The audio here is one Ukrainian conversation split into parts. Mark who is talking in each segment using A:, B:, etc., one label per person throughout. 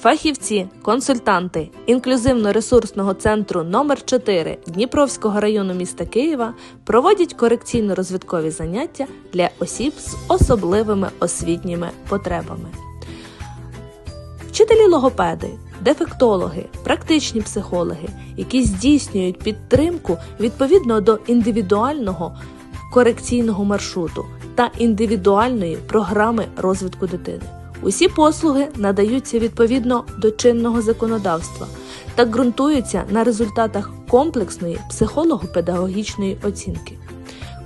A: Фахівці, консультанти інклюзивно-ресурсного центру номер 4 Дніпровського району міста Києва проводять корекційно-розвиткові заняття для осіб з особливими освітніми потребами. Вчителі логопеди, дефектологи, практичні психологи, які здійснюють підтримку відповідно до індивідуального корекційного маршруту та індивідуальної програми розвитку дитини. Усі послуги надаються відповідно до чинного законодавства та ґрунтуються на результатах комплексної психолого-педагогічної оцінки.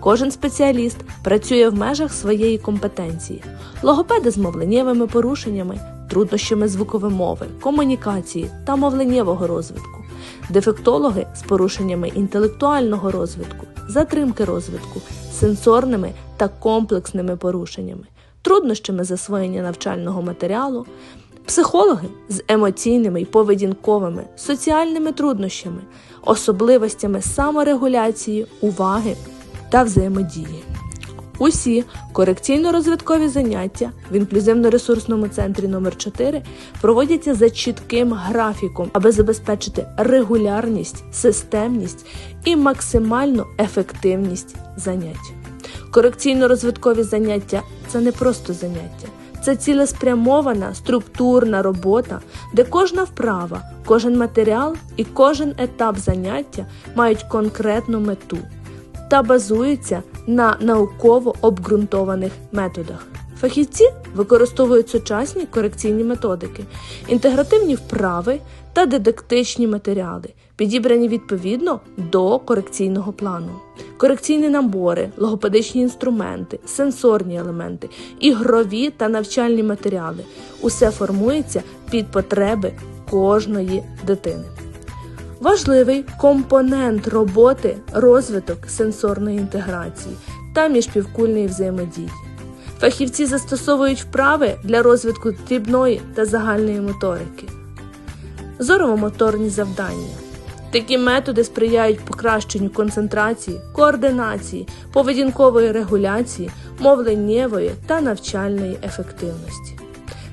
A: Кожен спеціаліст працює в межах своєї компетенції. Логопеди з мовленнєвими порушеннями, труднощами звукової мови, комунікації та мовленнєвого розвитку, дефектологи з порушеннями інтелектуального розвитку, затримки розвитку, сенсорними та комплексними порушеннями, труднощами засвоєння навчального матеріалу, психологи з емоційними й поведінковими, соціальними труднощами, особливостями саморегуляції, уваги та взаємодії. Усі корекційно-розвиткові заняття в інклюзивно-ресурсному центрі номер 4 проводяться за чітким графіком, аби забезпечити регулярність, системність і максимальну ефективність занять. Корекційно-розвиткові заняття це не просто заняття, це цілеспрямована структурна робота, де кожна вправа, кожен матеріал і кожен етап заняття мають конкретну мету та базуються на науково обґрунтованих методах. Фахівці використовують сучасні корекційні методики, інтегративні вправи та дидактичні матеріали, підібрані відповідно до корекційного плану. Корекційні набори, логопедичні інструменти, сенсорні елементи, ігрові та навчальні матеріали усе формується під потреби кожної дитини. Важливий компонент роботи розвиток сенсорної інтеграції та міжпівкульної взаємодії. Фахівці застосовують вправи для розвитку дрібної та загальної моторики, зорово-моторні завдання. Такі методи сприяють покращенню концентрації, координації, поведінкової регуляції, мовленнєвої та навчальної ефективності.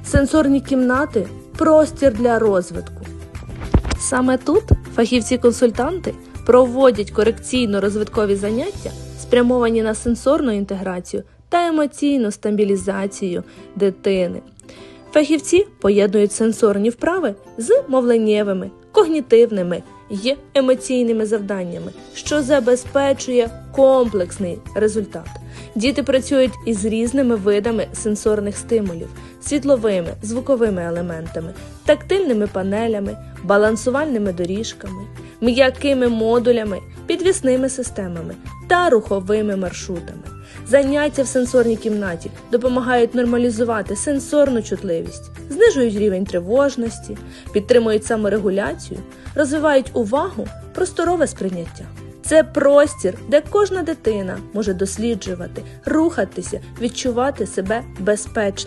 A: Сенсорні кімнати простір для розвитку. Саме тут фахівці-консультанти проводять корекційно-розвиткові заняття, спрямовані на сенсорну інтеграцію та емоційну стабілізацію дитини. Фахівці поєднують сенсорні вправи з мовленнєвими, когнітивними й емоційними завданнями, що забезпечує комплексний результат. Діти працюють із різними видами сенсорних стимулів, світловими, звуковими елементами, тактильними панелями, балансувальними доріжками, м'якими модулями, підвісними системами та руховими маршрутами. Заняття в сенсорній кімнаті допомагають нормалізувати сенсорну чутливість, знижують рівень тривожності, підтримують саморегуляцію, розвивають увагу, просторове сприйняття. Це простір, де кожна дитина може досліджувати, рухатися, відчувати себе безпечно.